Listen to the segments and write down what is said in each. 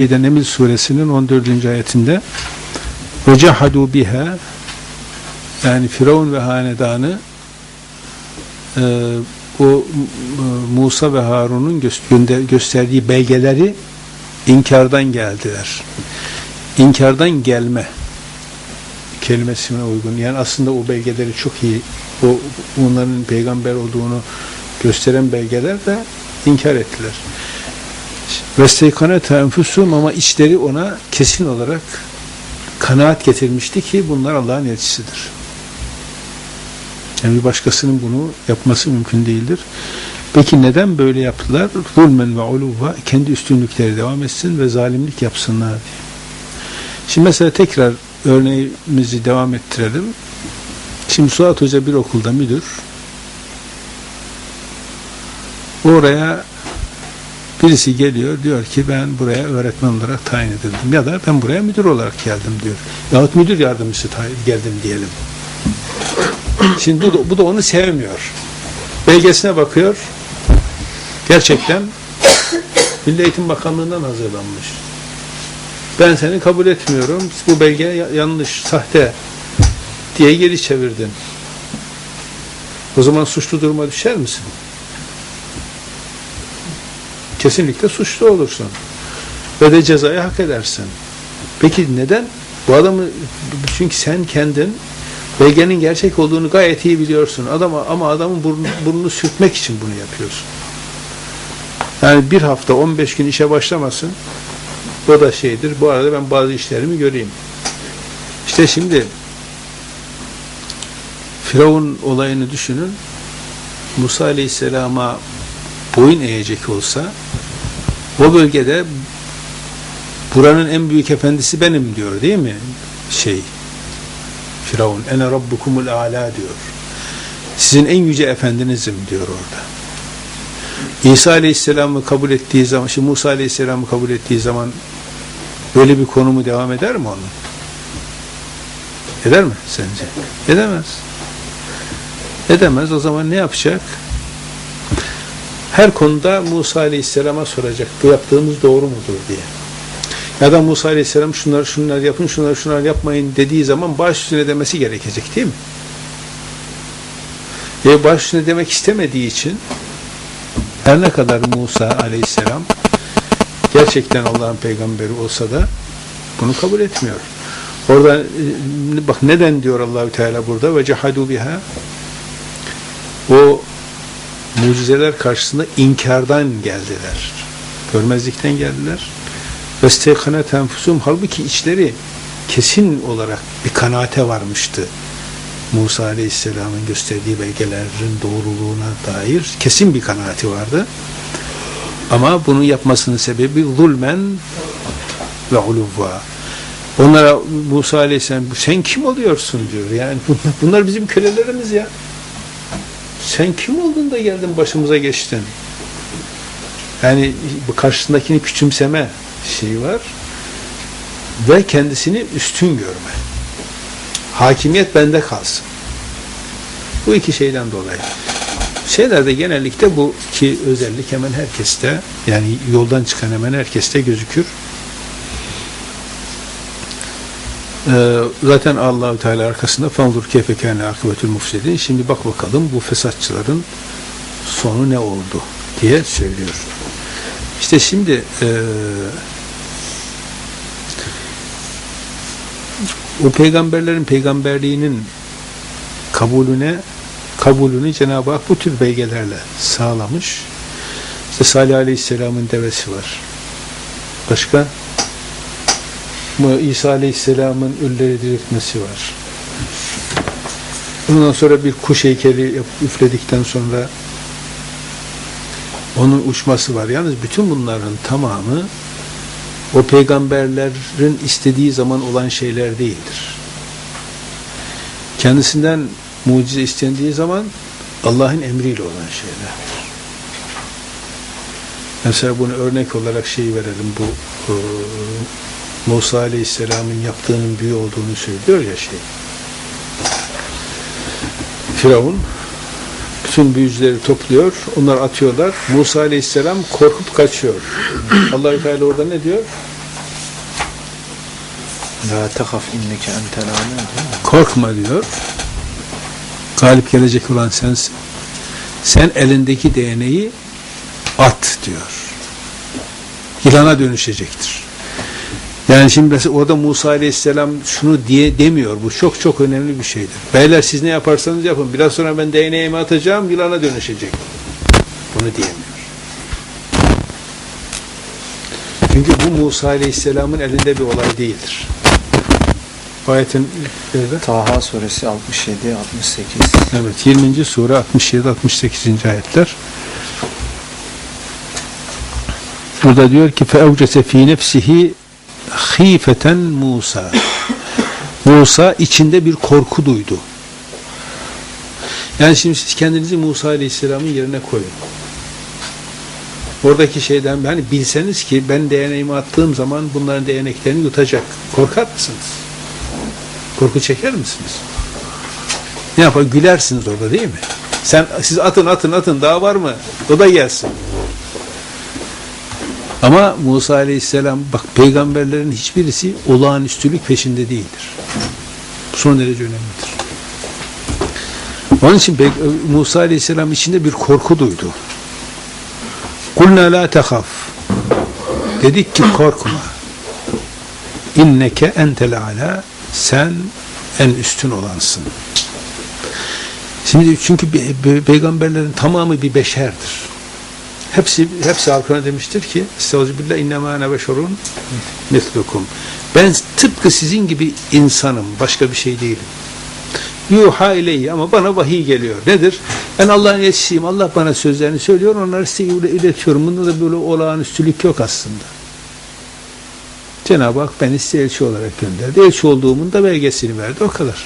Şeyde Neml suresinin 14. ayetinde cehadu biha yani Firavun ve hanedanı e, o e, Musa ve Harun'un göster gösterdiği belgeleri inkardan geldiler. İnkardan gelme kelimesine uygun. Yani aslında o belgeleri çok iyi o onların peygamber olduğunu gösteren belgeler de inkar ettiler. Vesteykane tenfusum ama içleri ona kesin olarak kanaat getirmişti ki bunlar Allah'ın elçisidir. Yani bir başkasının bunu yapması mümkün değildir. Peki neden böyle yaptılar? Zulmen ve uluva kendi üstünlükleri devam etsin ve zalimlik yapsınlar diye. Şimdi mesela tekrar örneğimizi devam ettirelim. Şimdi Suat Hoca bir okulda müdür. Oraya birisi geliyor diyor ki ben buraya öğretmen olarak tayin edildim ya da ben buraya müdür olarak geldim diyor. Yahut müdür yardımcısı geldim diyelim. Şimdi bu da, bu da onu sevmiyor. Belgesine bakıyor. Gerçekten Milli Eğitim Bakanlığı'ndan hazırlanmış. Ben seni kabul etmiyorum. Bu belge yanlış, sahte diye geri çevirdin. O zaman suçlu duruma düşer misin? Kesinlikle suçlu olursun. Ve de cezayı hak edersin. Peki neden? Bu adamı çünkü sen kendin belgenin gerçek olduğunu gayet iyi biliyorsun. Adama, ama adamın burnunu, burnunu sürtmek için bunu yapıyorsun. Yani bir hafta 15 gün işe başlamasın. O da şeydir. Bu arada ben bazı işlerimi göreyim. İşte şimdi Firavun olayını düşünün. Musa Aleyhisselam'a boyun eğecek olsa o bölgede buranın en büyük efendisi benim diyor değil mi? Şey Firavun ene rabbukumul ala diyor. Sizin en yüce efendinizim diyor orada. İsa Aleyhisselam'ı kabul ettiği zaman, şimdi Musa Aleyhisselam'ı kabul ettiği zaman böyle bir konumu devam eder mi onun? Eder mi sence? Edemez. Edemez. O zaman ne yapacak? Her konuda Musa Aleyhisselam'a soracak. Bu yaptığımız doğru mudur diye. Ya da Musa Aleyhisselam şunları şunlar yapın, şunları şunlar yapmayın dediği zaman baş üstüne demesi gerekecek değil mi? Ve baş üstüne demek istemediği için her ne kadar Musa Aleyhisselam gerçekten Allah'ın peygamberi olsa da bunu kabul etmiyor. Orada bak neden diyor Allahü Teala burada ve cehadu biha o mucizeler karşısında inkardan geldiler. Görmezlikten geldiler. Ve steykane tenfusum halbuki içleri kesin olarak bir kanaate varmıştı. Musa Aleyhisselam'ın gösterdiği belgelerin doğruluğuna dair kesin bir kanaati vardı. Ama bunu yapmasının sebebi zulmen ve uluvva. Onlara Musa Aleyhisselam sen kim oluyorsun diyor. Yani bunlar bizim kölelerimiz ya. Sen kim oldun da geldin başımıza geçtin? Yani bu karşısındakini küçümseme şeyi var ve kendisini üstün görme. Hakimiyet bende kalsın. Bu iki şeyden dolayı. Şeylerde genellikle bu ki özellik hemen herkeste yani yoldan çıkan hemen herkeste gözükür. Ee, zaten Allahü Teala arkasında fanzur keyfe kâne akıbetül mufsidin. Şimdi bak bakalım bu fesatçıların sonu ne oldu diye söylüyor. İşte şimdi e, o peygamberlerin peygamberliğinin kabulüne kabulünü Cenab-ı Hak bu tür belgelerle sağlamış. İşte Salih Aleyhisselam'ın devesi var. Başka? İsa Aleyhisselam'ın ölüleri diriltmesi var. Ondan sonra bir kuş heykeli üfledikten sonra onun uçması var. Yalnız bütün bunların tamamı o peygamberlerin istediği zaman olan şeyler değildir. Kendisinden mucize istendiği zaman Allah'ın emriyle olan şeylerdir. Mesela bunu örnek olarak şey verelim bu e, Musa Aleyhisselam'ın yaptığının büyü olduğunu söylüyor ya şey. Firavun bütün büyücüleri topluyor, onlar atıyorlar. Musa Aleyhisselam korkup kaçıyor. Allahü Teala orada ne diyor? La tehaf inneke entel? Korkma diyor. Galip gelecek olan sensin. Sen elindeki değneği at diyor. Yılana dönüşecektir. Yani şimdi mesela orada Musa Aleyhisselam şunu diye demiyor. Bu çok çok önemli bir şeydir. Beyler siz ne yaparsanız yapın. Biraz sonra ben değneğimi atacağım yılana dönüşecek. Bunu diyemiyor. Çünkü bu Musa Aleyhisselam'ın elinde bir olay değildir. Ayetin nerede? Taha suresi 67 68. Evet 20. sure 67 68. ayetler. Burada diyor ki feevcese fi nefsihi khifeten Musa. Musa içinde bir korku duydu. Yani şimdi siz kendinizi Musa Aleyhisselam'ın yerine koyun. Oradaki şeyden hani bilseniz ki ben değneğimi attığım zaman bunların değneklerini yutacak. Korkar mısınız? Korku çeker misiniz? Ne yapar? Gülersiniz orada değil mi? Sen siz atın atın atın daha var mı? O da gelsin. Ama Musa Aleyhisselam bak peygamberlerin hiçbirisi olağanüstülük peşinde değildir. Bu son derece önemlidir. Onun için Musa Aleyhisselam içinde bir korku duydu. Kulna la tehaf. Dedik ki korkma. İnneke entel ala. Sen en üstün olansın. Şimdi çünkü be- be- peygamberlerin tamamı bir beşerdir. Hepsi hepsi halkına demiştir ki Estağfirullah innema ene beşerun mislukum. Ben tıpkı sizin gibi insanım. Başka bir şey değilim. Yuha ileyhi ama bana vahiy geliyor. Nedir? Ben Allah'ın elçisiyim. Allah bana sözlerini söylüyor. Onları size ile- iletiyorum. Bunda da böyle olağanüstülük yok aslında. Cenab-ı Hak beni size elçi olarak gönderdi. Elçi olduğumun da belgesini verdi. O kadar.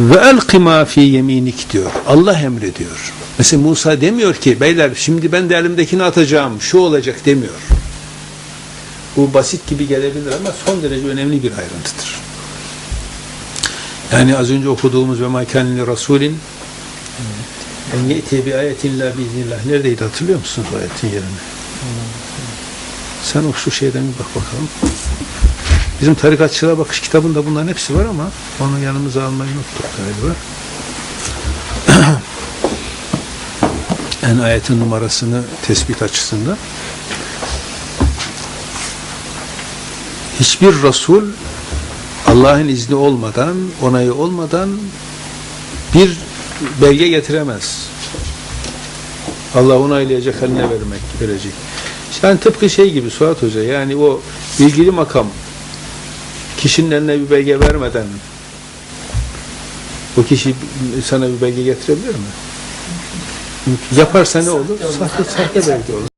Ve elki ma fi yeminik diyor. Allah emrediyor. Mesela Musa demiyor ki beyler şimdi ben de elimdekini atacağım. Şu olacak demiyor. Bu basit gibi gelebilir ama son derece önemli bir ayrıntıdır. Yani az önce okuduğumuz ve makanli rasulin en ye'ti bi ayetin la biiznillah. Neredeydi hatırlıyor musunuz ayetin yerini? Sen o şu şeyden bir bak bakalım. Bizim tarikatçılığa bakış kitabında bunların hepsi var ama onu yanımıza almayı unuttuk galiba. en ayetin numarasını tespit açısından. Hiçbir Resul Allah'ın izni olmadan, onayı olmadan bir belge getiremez. Allah onaylayacak haline vermek, verecek. Yani tıpkı şey gibi Suat Hoca, yani o ilgili makam kişinin eline bir belge vermeden o kişi sana bir belge getirebilir mi? Yaparsa ne olur? Sahte, sahte belge olur.